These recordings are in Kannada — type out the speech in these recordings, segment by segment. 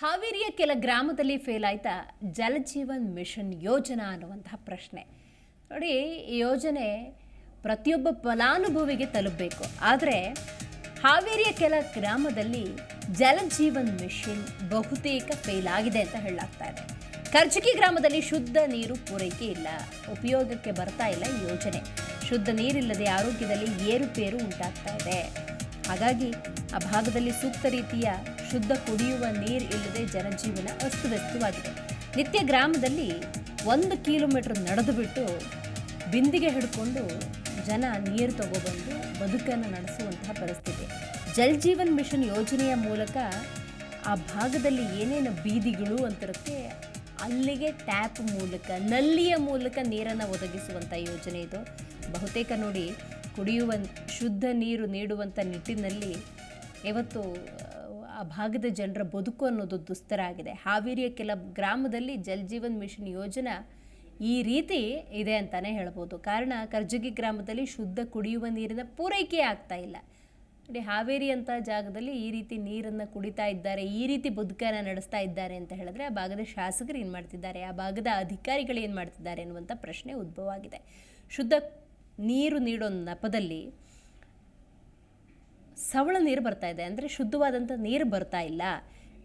ಹಾವೇರಿಯ ಕೆಲ ಗ್ರಾಮದಲ್ಲಿ ಫೇಲ್ ಆಯ್ತಾ ಜಲಜೀವನ್ ಮಿಷನ್ ಯೋಜನಾ ಅನ್ನುವಂತಹ ಪ್ರಶ್ನೆ. ನೋಡಿ, ಈ ಯೋಜನೆ ಪ್ರತಿಯೊಬ್ಬ ಫಲಾನುಭವಿಗೆ ತಲುಪಬೇಕು. ಆದರೆ ಹಾವೇರಿಯ ಕೆಲ ಗ್ರಾಮದಲ್ಲಿ ಜಲಜೀವನ್ ಮಿಷನ್ ಬಹುತೇಕ ಫೇಲ್ ಆಗಿದೆ ಅಂತ ಹೇಳಲಾಗ್ತಾ ಇದೆ. ಕರ್ಜಗಿ ಗ್ರಾಮದಲ್ಲಿ ಶುದ್ಧ ನೀರು ಪೂರೈಕೆ ಇಲ್ಲ, ಉಪಯೋಗಕ್ಕೆ ಬರ್ತಾ ಇಲ್ಲ ಯೋಜನೆ. ಶುದ್ಧ ನೀರಿಲ್ಲದೆ ಆರೋಗ್ಯದಲ್ಲಿ ಏರುಪೇರು ಉಂಟಾಗ್ತಾ ಇದೆ. ಹಾಗಾಗಿ ಆ ಭಾಗದಲ್ಲಿ ಸೂಕ್ತ ರೀತಿಯ ಶುದ್ಧ ಕುಡಿಯುವ ನೀರು ಇಲ್ಲದೆ ಜನಜೀವನ ಅಸ್ತವ್ಯಸ್ತವಾಗಿದೆ. ನಿತ್ಯ ಗ್ರಾಮದಲ್ಲಿ ಒಂದು ಕಿಲೋಮೀಟರ್ ನಡೆದು ಬಿಟ್ಟು ಬಿಂದಿಗೆ ಹಿಡ್ಕೊಂಡು ಜನ ನೀರು ತಗೊಬಂದು ಬದುಕನ್ನು ನಡೆಸುವಂತಹ ಪರಿಸ್ಥಿತಿ. ಜಲ್ ಜೀವನ್ ಮಿಷನ್ ಯೋಜನೆಯ ಮೂಲಕ ಆ ಭಾಗದಲ್ಲಿ ಏನೇನು ಬೀದಿಗಳು ಅಂತಿರುತ್ತೆ ಅಲ್ಲಿಗೆ ಟ್ಯಾಪ್ ಮೂಲಕ, ನಲ್ಲಿಯ ಮೂಲಕ ನೀರನ್ನು ಒದಗಿಸುವಂಥ ಯೋಜನೆ ಇದು. ಬಹುತೇಕ ನೋಡಿ ಕುಡಿಯುವ ಶುದ್ಧ ನೀರು ನೀಡುವಂಥ ನಿಟ್ಟಿನಲ್ಲಿ ಇವತ್ತು, ಆ ಭಾಗದ ಜನರ ಬದುಕು ಅನ್ನೋದು ದುಸ್ತರ ಆಗಿದೆ ಹಾವೇರಿಯ ಕೆಲ ಗ್ರಾಮದಲ್ಲಿ ಜಲ್ ಜೀವನ್ ಮಿಷನ್ ಯೋಜನಾ ಈ ರೀತಿ ಇದೆ ಅಂತಲೇ ಹೇಳ್ಬೋದು. ಕಾರಣ, ಕರ್ಜಗಿ ಗ್ರಾಮದಲ್ಲಿ ಶುದ್ಧ ಕುಡಿಯುವ ನೀರಿನ ಪೂರೈಕೆ ಆಗ್ತಾ ಇಲ್ಲ. ನೋಡಿ, ಹಾವೇರಿ ಅಂತ ಜಾಗದಲ್ಲಿ ಈ ರೀತಿ ನೀರನ್ನು ಕುಡಿತಾ ಇದ್ದಾರೆ, ಈ ರೀತಿ ಬದುಕನ್ನು ನಡೆಸ್ತಾ ಇದ್ದಾರೆ ಅಂತ ಹೇಳಿದ್ರೆ ಆ ಭಾಗದ ಶಾಸಕರು ಏನು ಮಾಡ್ತಿದ್ದಾರೆ, ಆ ಭಾಗದ ಅಧಿಕಾರಿಗಳು ಏನು ಮಾಡ್ತಿದ್ದಾರೆ ಅನ್ನುವಂಥ ಪ್ರಶ್ನೆ ಉದ್ಭವ ಆಗಿದೆ ಶುದ್ಧ ನೀರು ನೀಡೋ ನೆಪದಲ್ಲಿ ಸವಳ ನೀರು ಬರ್ತಾ ಇದೆ ಅಂದರೆ ಶುದ್ಧವಾದಂಥ ನೀರು ಬರ್ತಾ ಇಲ್ಲ.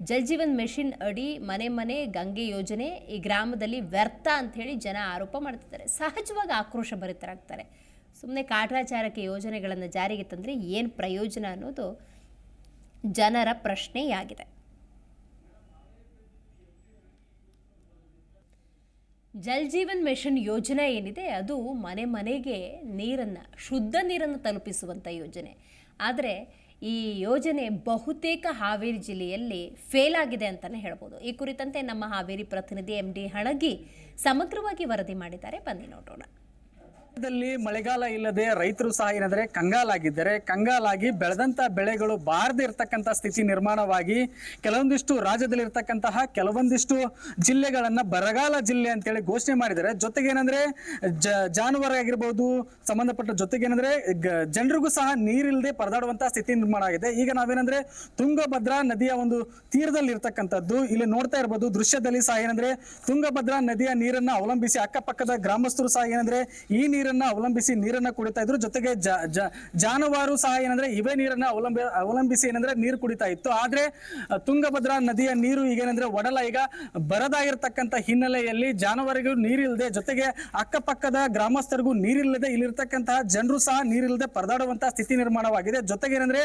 ಜಲ್ ಜೀವನ್ ಮೆಷಿನ್ ಅಡಿ ಮನೆ ಮನೆ ಗಂಗೆ ಯೋಜನೆ ಈ ಗ್ರಾಮದಲ್ಲಿ ವ್ಯರ್ಥ ಅಂಥೇಳಿ ಜನ ಆರೋಪ ಮಾಡ್ತಿದ್ದಾರೆ. ಸಹಜವಾಗಿ ಆಕ್ರೋಶ ಭರಿತರಾಗ್ತಾರೆ. ಸುಮ್ಮನೆ ಕಾಟಾಚಾರಕ್ಕೆ ಯೋಜನೆಗಳನ್ನು ಜಾರಿಗೆ ತಂದರೆ ಏನು ಪ್ರಯೋಜನ ಅನ್ನೋದು ಜನರ ಪ್ರಶ್ನೆಯಾಗಿದೆ. ಜಲ್ ಜೀವನ್ ಮಿಷನ್ ಯೋಜನೆ ಏನಿದೆ ಅದು ಮನೆ ಮನೆಗೆ ನೀರನ್ನು, ಶುದ್ಧ ನೀರನ್ನು ತಲುಪಿಸುವಂಥ ಯೋಜನೆ. ಆದರೆ ಈ ಯೋಜನೆ ಬಹುತೇಕ ಹಾವೇರಿ ಜಿಲ್ಲೆಯಲ್ಲಿ ಫೇಲ್ ಆಗಿದೆ ಅಂತಲೇ ಹೇಳ್ಬೋದು. ಈ ಕುರಿತಂತೆ ನಮ್ಮ ಹಾವೇರಿ ಪ್ರತಿನಿಧಿ ಎಂ ಡಿ ಹಣಗಿ ಸಮಗ್ರವಾಗಿ ವರದಿ ಮಾಡಿದ್ದಾರೆ. ಬನ್ನಿ ನೋಡೋಣ. ಮಳೆಗಾಲ ಇಲ್ಲದೆ ರೈತರು ಸಹ ಏನಂದ್ರೆ ಕಂಗಾಲಾಗಿದ್ದರೆ. ಕಂಗಾಲಾಗಿ ಬೆಳೆದಂತ ಬೆಳೆಗಳು ಬಾರದೇ ಇರತಕ್ಕಂತ ಸ್ಥಿತಿ ನಿರ್ಮಾಣವಾಗಿ ಕೆಲವೊಂದಿಷ್ಟು ರಾಜ್ಯದಲ್ಲಿ ಇರ್ತಕ್ಕಂತಹ ಕೆಲವೊಂದಿಷ್ಟು ಜಿಲ್ಲೆಗಳನ್ನ ಬರಗಾಲ ಜಿಲ್ಲೆ ಅಂತೇಳಿ ಘೋಷಣೆ ಮಾಡಿದ್ದಾರೆ. ಜೊತೆಗೆ ಏನಂದ್ರೆ ಜ, ಜಾನುವಾರು ಆಗಿರ್ಬೋದು, ಸಂಬಂಧಪಟ್ಟ ಜೊತೆಗೆ ಏನಂದ್ರೆ ಜನರಿಗೂ ಸಹ ನೀರಿಲ್ಲದೆ ಪರದಾಡುವಂತಹ ಸ್ಥಿತಿ ನಿರ್ಮಾಣ ಆಗಿದೆ. ಈಗ ನಾವೇನಂದ್ರೆ ತುಂಗಭದ್ರಾ ನದಿಯ ಒಂದು ತೀರದಲ್ಲಿ ಇರ್ತಕ್ಕಂಥದ್ದು. ಇಲ್ಲಿ ನೋಡ್ತಾ ಇರ್ಬೋದು, ದೃಶ್ಯದಲ್ಲಿ ಸಹ ಏನಂದ್ರೆ ತುಂಗಭದ್ರಾ ನದಿಯ ನೀರನ್ನ ಅವಲಂಬಿಸಿ ಅಕ್ಕಪಕ್ಕದ ಗ್ರಾಮಸ್ಥರು ಸಹ ಏನಂದ್ರೆ ಈ ನೀರನ್ನ ಅವಲಂಬಿಸಿ ನೀರನ್ನ ಕುಡಿತಾ ಇದ್ರು. ಜೊತೆಗೆ ಜಾನುವಾರು ಸಹ ಏನಂದ್ರೆ ಇವೇ ನೀರನ್ನ ಅವಲಂಬಿ, ಅವಲಂಬಿಸಿ ಏನಂದ್ರೆ ನೀರು ಕುಡಿತಾ ಇತ್ತು. ಆದ್ರೆ ತುಂಗಭದ್ರಾ ನದಿಯ ನೀರು ಈಗ ಏನಂದ್ರೆ ಒಡಲ ಈಗ ಬರದಾಗಿರ್ತಕ್ಕಂಥ ಹಿನ್ನೆಲೆಯಲ್ಲಿ ಜಾನುವಾರಿಗೂ ನೀರಿಲ್ಲದೆ ಜೊತೆಗೆ ಅಕ್ಕಪಕ್ಕದ ಗ್ರಾಮಸ್ಥರಿಗೂ ನೀರಿಲ್ಲದೆ ಇಲ್ಲಿರ್ತಕ್ಕಂತಹ ಜನರು ಸಹ ನೀರಿಲ್ಲದೆ ಪರದಾಡುವಂತಹ ಸ್ಥಿತಿ ನಿರ್ಮಾಣವಾಗಿದೆ. ಜೊತೆಗೆ ಏನಂದ್ರೆ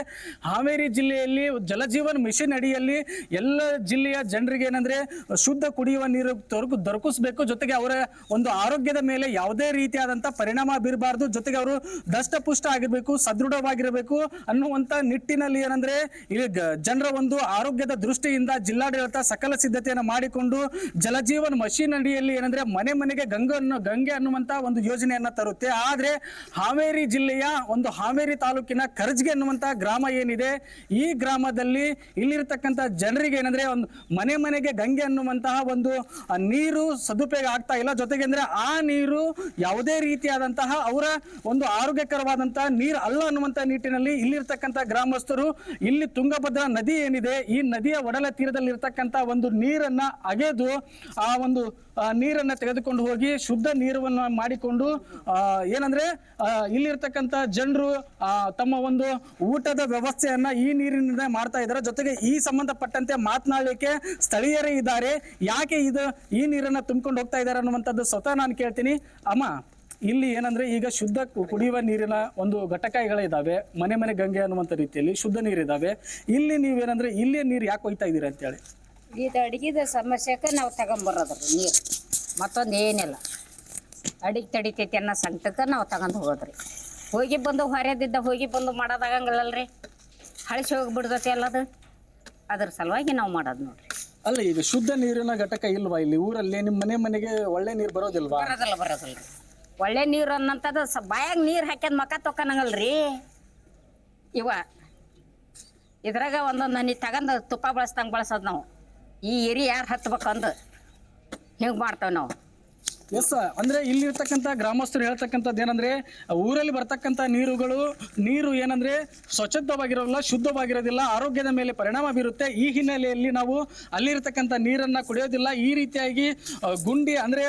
ಹಾವೇರಿ ಜಿಲ್ಲೆಯಲ್ಲಿ ಜಲಜೀವನ್ ಮಿಷನ್ ಅಡಿಯಲ್ಲಿ ಎಲ್ಲ ಜಿಲ್ಲೆಯ ಜನರಿಗೆ ಏನಂದ್ರೆ ಶುದ್ಧ ಕುಡಿಯುವ ನೀರು ದೊರಕು, ದೊರಕಿಸ್ಬೇಕು. ಜೊತೆಗೆ ಅವರ ಒಂದು ಆರೋಗ್ಯದ ಮೇಲೆ ಯಾವುದೇ ರೀತಿಯಾದಂತ ಪರಿಣಾಮ ಬೀರಬಾರ್ದು. ಜೊತೆಗೆ ಅವರು ದಷ್ಟಪುಷ್ಟ ಆಗಿರಬೇಕು, ಸದೃಢವಾಗಿರಬೇಕು ಅನ್ನುವಂತ ನಿಟ್ಟಿನಲ್ಲಿ ಏನಂದ್ರೆ ಇಲ್ಲಿ ಜನರ ಒಂದು ಆರೋಗ್ಯದ ದೃಷ್ಟಿಯಿಂದ ಜಿಲ್ಲಾಡಳಿತ ಸಕಲ ಸಿದ್ಧತೆಯನ್ನು ಮಾಡಿಕೊಂಡು ಜಲಜೀವನ್ ಮಷೀನ್ ಅಡಿಯಲ್ಲಿ ಏನಂದ್ರೆ ಮನೆ ಮನೆಗೆ ಗಂಗೆ ಅನ್ನೋ, ಗಂಗೆ ಅನ್ನುವಂತ ಒಂದು ಯೋಜನೆಯನ್ನ ತರುತ್ತೆ. ಆದ್ರೆ ಹಾವೇರಿ ಜಿಲ್ಲೆಯ ಒಂದು ಹಾವೇರಿ ತಾಲೂಕಿನ ಕರ್ಜ್ಗೆ ಅನ್ನುವಂತ ಗ್ರಾಮ ಏನಿದೆ, ಈ ಗ್ರಾಮದಲ್ಲಿ ಇಲ್ಲಿರ್ತಕ್ಕಂಥ ಜನರಿಗೆ ಏನಂದ್ರೆ ಒಂದು ಮನೆ ಮನೆಗೆ ಗಂಗೆ ಅನ್ನುವಂತಹ ಒಂದು ನೀರು ಸದುಪಯೋಗ ಆಗ್ತಾ ಇಲ್ಲ. ಜೊತೆಗೆ ಅಂದ್ರೆ ಆ ನೀರು ಯಾವುದೇ ರೀತಿಯಾದಂತಹ ಅವರ ಒಂದು ಆರೋಗ್ಯಕರವಾದಂತಹ ನೀರು ಅಲ್ಲ ಅನ್ನುವಂತ ನಿಟ್ಟಿನಲ್ಲಿ ಇಲ್ಲಿರ್ತಕ್ಕಂಥ ಗ್ರಾಮಸ್ಥರು, ಇಲ್ಲಿ ತುಂಗಭದ್ರಾ ನದಿ ಏನಿದೆ, ಈ ನದಿಯ ಒಡಲ ತೀರದಲ್ಲಿ ಇರ್ತಕ್ಕಂಥ ಒಂದು ನೀರನ್ನ ಅಗೆದು, ಆ ಒಂದು ನೀರನ್ನ ತೆಗೆದುಕೊಂಡು ಹೋಗಿ ಶುದ್ಧ ನೀರನ್ನ ಮಾಡಿಕೊಂಡು ಏನಂದ್ರೆ ಇಲ್ಲಿರ್ತಕ್ಕಂಥ ಜನರು ತಮ್ಮ ಒಂದು ಊಟದ ವ್ಯವಸ್ಥೆಯನ್ನ ಈ ನೀರಿನಿಂದ ಮಾಡ್ತಾ ಇದ್ದಾರೆ. ಜೊತೆಗೆ ಈ ಸಂಬಂಧಪಟ್ಟಂತೆ ಮಾತನಾಡಲಿಕ್ಕೆ ಸ್ಥಳೀಯರೇ ಇದ್ದಾರೆ. ಯಾಕೆ ಇದು, ಈ ನೀರನ್ನ ತುಂಬಿಕೊಂಡು ಹೋಗ್ತಾ ಇದ್ದಾರೆ ಅನ್ನುವಂಥದ್ದು ಸ್ವತಃ ನಾನು ಕೇಳ್ತೀನಿ. ಅಮ್ಮ. ಇಲ್ಲಿ ಏನಂದ್ರೆ ಈಗ ಶುದ್ಧ ಕುಡಿಯುವ ನೀರಿನ ಒಂದು ಘಟಕಗಳಿದ್ದಾವೆ ಮನೆ ಮನೆ ಗಂಗೆ ಅನ್ನುವಂಥ ರೀತಿಯಲ್ಲಿ ಶುದ್ಧ ನೀರಿದಾವೆ. ಇಲ್ಲಿ ನೀವೇನಂದ್ರೆ ಇಲ್ಲಿ ನೀರು ಯಾಕೆ ಹೋಗ್ತಾ ಇದ್ದೀರಾ ಅಂತೇಳಿ? ಇದು ಅಡಿಗೆದ ಸಮಸ್ಯೆಗೆ ನಾವು ತಗೊಂಬರೋದ್ರ ನೀರು. ಮತ್ತೊಂದು ಏನಿಲ್ಲ. ಅಡಿಗೆ ತಡಿತೈತಿ ಅನ್ನೋ ಸಂಕಟಕ್ಕೆ ನಾವು ತಗೊಂಡು ಹೋಗೋದ್ರಿ ಹೋಗಿ ಬಂದು ಹೊರೆದಿದ್ದ ಹೋಗಿ ಬಂದು ಮಾಡೋದಾಗಂಗಿಲ್ಲಲ್ರಿ. ಹಳಿಸಿ ಹೋಗ್ಬಿಡ್ತೈತಿ ಎಲ್ಲದು ಅದ್ರ ಸಲುವಾಗಿ ನಾವು ಮಾಡೋದು ನೋಡ್ರಿ. ಅಲ್ಲ ಈಗ ಶುದ್ಧ ನೀರಿನ ಘಟಕ ಇಲ್ವಾ ಇಲ್ಲಿ? ಊರಲ್ಲಿ ನಿಮ್ಮ ಮನೆ ಮನೆಗೆ ಒಳ್ಳೆ ನೀರು ಬರೋದಿಲ್ವಾ? ಬರೋದಲ್ಲ ಬರೋದಲ್ಲ ರೀ. ಒಳ್ಳೆ ನೀರು ಅನ್ನಂಥದ್ದು ಸ ಬಾಯಾಗ ನೀರು ಹಾಕ್ಯದ ಮಕ ತೊಕೊನಂಗಲ್ರಿ ಇವ ಇದ್ರಾಗ ಒಂದೊಂದು ನನಿ ತಗೊಂಡು ತುಪ್ಪ ಬಳಸ್ದಂಗೆ ಬಳಸೋದು ನಾವು. ಈ ಎರಿ ಯಾರು ಹತ್ಬೇಕಂದು ಹಿಂಗೆ ಮಾಡ್ತೇವೆ ನಾವು. ಎಸ್ ಅಂದ್ರೆ ಇಲ್ಲಿರ್ತಕ್ಕಂಥ ಗ್ರಾಮಸ್ಥರು ಹೇಳ್ತಕ್ಕಂಥದ್ದು ಏನಂದ್ರೆ ಊರಲ್ಲಿ ಬರ್ತಕ್ಕಂಥ ನೀರುಗಳು, ನೀರು ಏನಂದ್ರೆ ಸ್ವಚ್ಛವಾಗಿರೋಲ್ಲ, ಶುದ್ಧವಾಗಿರೋದಿಲ್ಲ, ಆರೋಗ್ಯದ ಮೇಲೆ ಪರಿಣಾಮ ಬೀರುತ್ತೆ. ಈ ಹಿನ್ನೆಲೆಯಲ್ಲಿ ನಾವು ಅಲ್ಲಿರ್ತಕ್ಕಂಥ ನೀರನ್ನ ಕುಡಿಯೋದಿಲ್ಲ. ಈ ರೀತಿಯಾಗಿ ಗುಂಡಿ ಅಂದ್ರೆ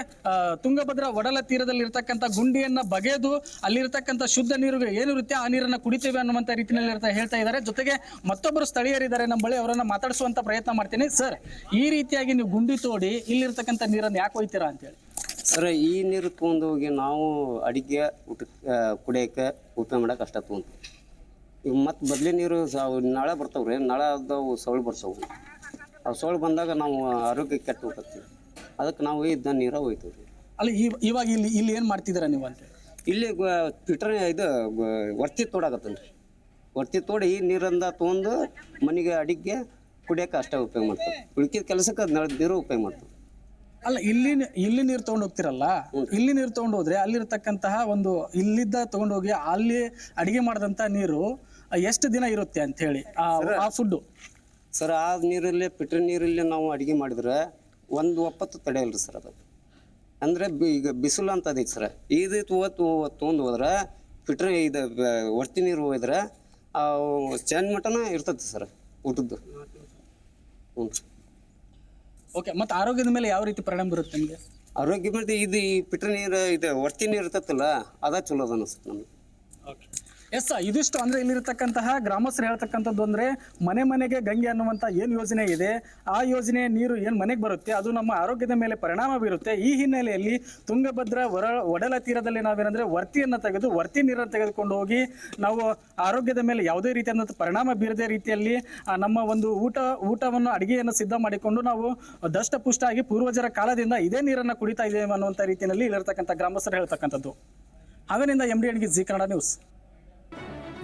ತುಂಗಭದ್ರ ಒಡಲ ತೀರದಲ್ಲಿ ಇರ್ತಕ್ಕಂಥ ಗುಂಡಿಯನ್ನ ಬಗೆದು ಅಲ್ಲಿರ್ತಕ್ಕಂಥ ಶುದ್ಧ ನೀರು ಏನಿರುತ್ತೆ ಆ ನೀರನ್ನ ಕುಡಿತೇವೆ ಅನ್ನುವಂಥ ರೀತಿಯಲ್ಲಿ ಹೇಳ್ತಾ ಇದ್ದಾರೆ. ಜೊತೆಗೆ ಮತ್ತೊಬ್ಬರು ಸ್ಥಳೀಯರಿದ್ದಾರೆ ನಮ್ಮ ಬಳಿ, ಅವರನ್ನ ಮಾತಾಡಿಸುವಂತ ಪ್ರಯತ್ನ ಮಾಡ್ತೀನಿ. ಸರ್ ಈ ರೀತಿಯಾಗಿ ನೀವು ಗುಂಡಿ ತೋಡಿ ಇಲ್ಲಿರ್ತಕ್ಕಂಥ ನೀರನ್ನು ಯಾಕೆ ಒಯ್ತೀರಾ ಅಂತೇಳಿ. ಸರ್ ಈ ನೀರು ತೊಗೊಂಡು ಹೋಗಿ ನಾವು ಅಡಿಗೆ ಊಟ ಕುಡಿಯೋಕೆ ಉಪಯೋಗ ಮಾಡಕ್ಕೆ ಅಷ್ಟ ತೊಗೊಂತೀವಿ. ಈಗ ಮತ್ತು ಬದಲಿ ನೀರು ನಳ ಬರ್ತಾವೆ ರೀ ನಳ ಅದಾವು ಸೊಳ್ಳು ಬರ್ಸವು. ಆ ಸೊಳ್ಳು ಬಂದಾಗ ನಾವು ಆರೋಗ್ಯ ಕೆಟ್ಟ ಹೋಗ್ತೀವಿ ಅದಕ್ಕೆ ನಾವು ಇದ್ದ ನೀರ ಹೋಯ್ತೀವಿ ರೀ ಅಲ್ಲ ಇವ್- ಇವಾಗ ಇಲ್ಲಿ ಇಲ್ಲಿ ಏನು ಮಾಡ್ತಿದ್ದೀರಾ ನೀವು ಅಂತ? ಇಲ್ಲಿ ಫಿಲ್ಟರ್ ಇದು ವರ್ತಿ ತೋಡಾಕತ್ತೇನೆ ರೀ ವರ್ತಿ ತೋಡಿ ಈ ನೀರಿಂದ ತೊಗೊಂಡು ಮನೆಗೆ ಅಡಿಗೆ ಕುಡಿಯೋಕೆ ಅಷ್ಟೇ ಉಪಯೋಗ ಮಾಡ್ತೀವಿ. ಉಳ್ಕಿದ ಕೆಲಸಕ್ಕೆ ಅದು ನಳ ನೀರು ಉಪಯೋಗ ಮಾಡ್ತೀವಿ. ಅಲ್ಲ ಇಲ್ಲಿ ಇಲ್ಲಿ ನೀರು ತಗೊಂಡು ಹೋಗ್ತಿರಲ್ಲ? ಇಲ್ಲಿ ನೀರು ತಗೊಂಡು ಹೋದ್ರೆ ಅಲ್ಲಿರ್ತಕ್ಕಂತಹ ಒಂದು ಇಲ್ಲಿದ್ದ ತಗೊಂಡು ಹೋಗಿ ಅಲ್ಲಿ ಅಡಿಗೆ ಮಾಡಿದಂತ ನೀರು ಎಷ್ಟು ದಿನ ಇರುತ್ತೆ ಅಂತ ಹೇಳಿ ಆ- ಫುಡ್ಡು ಸರ್ ಆ ನೀರಲ್ಲಿ ಪಿಟ್ರ ನೀರಲ್ಲಿ ನಾವು ಅಡುಗೆ ಮಾಡಿದ್ರೆ ಒಂದು ಒಪ್ಪತ್ತು ತಡೆಯಲ್ರಿ ಸರ್ ಅದು. ಅಂದರೆ ಈಗ ಬಿಸಿಲು ಅಂತ ಅದೈತೆ ಸರ್. ಇದು ಇವತ್ತು ತೊಗೊಂಡು ಹೋದ್ರೆ ಫಿಲ್ಟರ್ ಇದು ಒರ್ತಿ ನೀರು ಹೋದ್ರೆ ಚೆನ್ನ ಮಟನ ಇರ್ತೈತೆ ಸರ್ ಊಟದ್ದು. ಹ್ಞೂ ಓಕೆ ಮತ್ತೆ ಆರೋಗ್ಯದ ಮೇಲೆ ಯಾವ ರೀತಿ ಪರಿಣಾಮ ಬರುತ್ತೆ ನಿಮಗೆ? ಆರೋಗ್ಯ ಮೇಲೆ ಇದು ಈ ಪಿಟ್ರ ನೀರು, ಇದು ಒರ್ತಿ ನೀರು ಇರ್ತೈತಲ್ಲ ಅದ ಚಲೋ ಅದ ಅನಿಸುತ್ತೆ ನಮಗೆ. ಎಸ್ ಇದಿಷ್ಟು ಅಂದ್ರೆ ಇಲ್ಲಿರ್ತಕ್ಕಂತಹ ಗ್ರಾಮಸ್ಥರು ಹೇಳ್ತಕ್ಕಂಥದ್ದು ಅಂದ್ರೆ ಮನೆ ಮನೆಗೆ ಗಂಗೆ ಅನ್ನುವಂತ ಏನು ಯೋಜನೆ ಇದೆ, ಆ ಯೋಜನೆ ನೀರು ಏನು ಮನೆಗೆ ಬರುತ್ತೆ, ಅದು ನಮ್ಮ ಆರೋಗ್ಯದ ಮೇಲೆ ಪರಿಣಾಮ ಬೀರುತ್ತೆ. ಈ ಹಿನ್ನೆಲೆಯಲ್ಲಿ ತುಂಗಭದ್ರ ಹೊರ ಒಡಲ ತೀರದಲ್ಲಿ ನಾವೇನಂದ್ರೆ ವರ್ತಿಯನ್ನ ತೆಗೆದು, ವರ್ತಿ ನೀರನ್ನು ತೆಗೆದುಕೊಂಡು ಹೋಗಿ ನಾವು ಆರೋಗ್ಯದ ಮೇಲೆ ಯಾವುದೇ ರೀತಿಯಾದಂಥ ಪರಿಣಾಮ ಬೀರದೇ ರೀತಿಯಲ್ಲಿ ನಮ್ಮ ಒಂದು ಊಟ, ಊಟವನ್ನು, ಅಡಿಗೆಯನ್ನು ಸಿದ್ಧ ಮಾಡಿಕೊಂಡು ನಾವು ದಷ್ಟಪುಷ್ಟಾಗಿ ಪೂರ್ವಜರ ಕಾಲದಿಂದ ಇದೇ ನೀರನ್ನು ಕುಡಿತಾ ಇದ್ದೇವೆ ಅನ್ನುವಂಥ ರೀತಿಯಲ್ಲಿ ಇಲ್ಲಿರ್ತಕ್ಕಂಥ ಗ್ರಾಮಸ್ಥರು ಹೇಳ್ತಕ್ಕಂಥದ್ದು. ಅವನಿಂದ M D Zee Kannada news.